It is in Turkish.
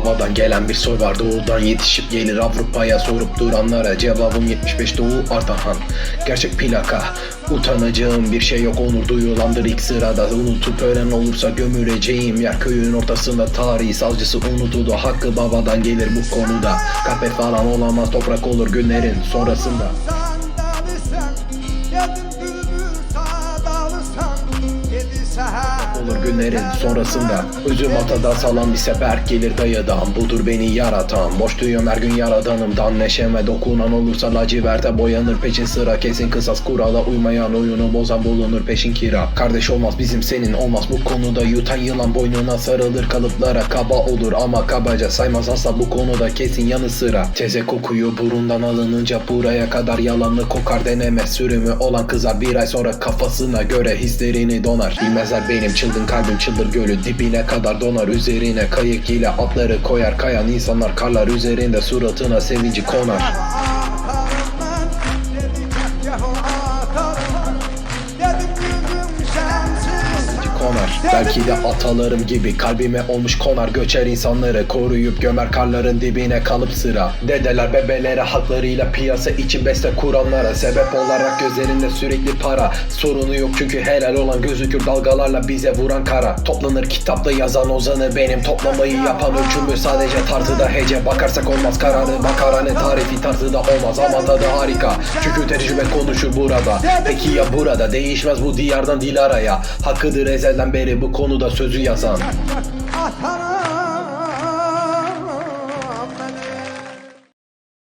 babadan gelen bir soy var Doğudan yetişip gelir Avrupa'ya sorup duranlara Cevabım 75 Doğu Ardahan. Gerçek plaka Utanacağım bir şey yok onur duyulandır ilk sırada. Unutup ölen olursa gömüleceğim yer Köyün ortasında. Tarihi savcısı unutuldu Hakkı babadan gelir bu konuda. Kahpe falan olamaz toprak olur günlerin sonrasında Günlerin sonrasında Özüm atada salan bir sefer gelir dayıdan. Budur beni yaratan. Boş duyuyorum her gün yaradanımdan. Neşeme dokunan olursa laciverte boyanır. Peşin sıra kesin kısas kurala uymayan Oyunu bozan bulunur peşin kira. Kardeş olmaz bizim senin olmaz bu konuda. Yutan yılan boynuna sarılır kalıplara Kaba olur. Ama kabaca saymaz asla bu konuda Kesin yanı sıra. Teze kokuyu burundan alınınca Buraya kadar yalanlı kokar deneme. Sürümü olan kızar bir ay sonra kafasına göre Hislerini donar. Bilmezler benim çılgın kalbim çıldır gölü Dibine kadar donar üzerine kayık ile atları koyar. Kayan insanlar karlar üzerinde suratına sevinci konar konar. Belki de atalarım gibi kalbime olmuş konar Göçer insanları koruyup gömer karların dibine kalıp sıra. Dedeler bebelere haklarıyla piyasa için beste kuranlara Sebep olarak gözlerinde sürekli para. Sorunu yok çünkü helal olan gözükür dalgalarla bize vuran kara. Toplanır kitapta yazan ozanı benim Toplamayı yapan ölçümü sadece tartıda hece. Bakarsak olmaz kararı makarane tarifi tartıda olmaz. Ama tadı harika çünkü tecrübe konuşur burada. Peki ya burada? Değişmez bu diyardan dil araya Hakkıdır ezelden beri bu konuda sözü yazan. Atarım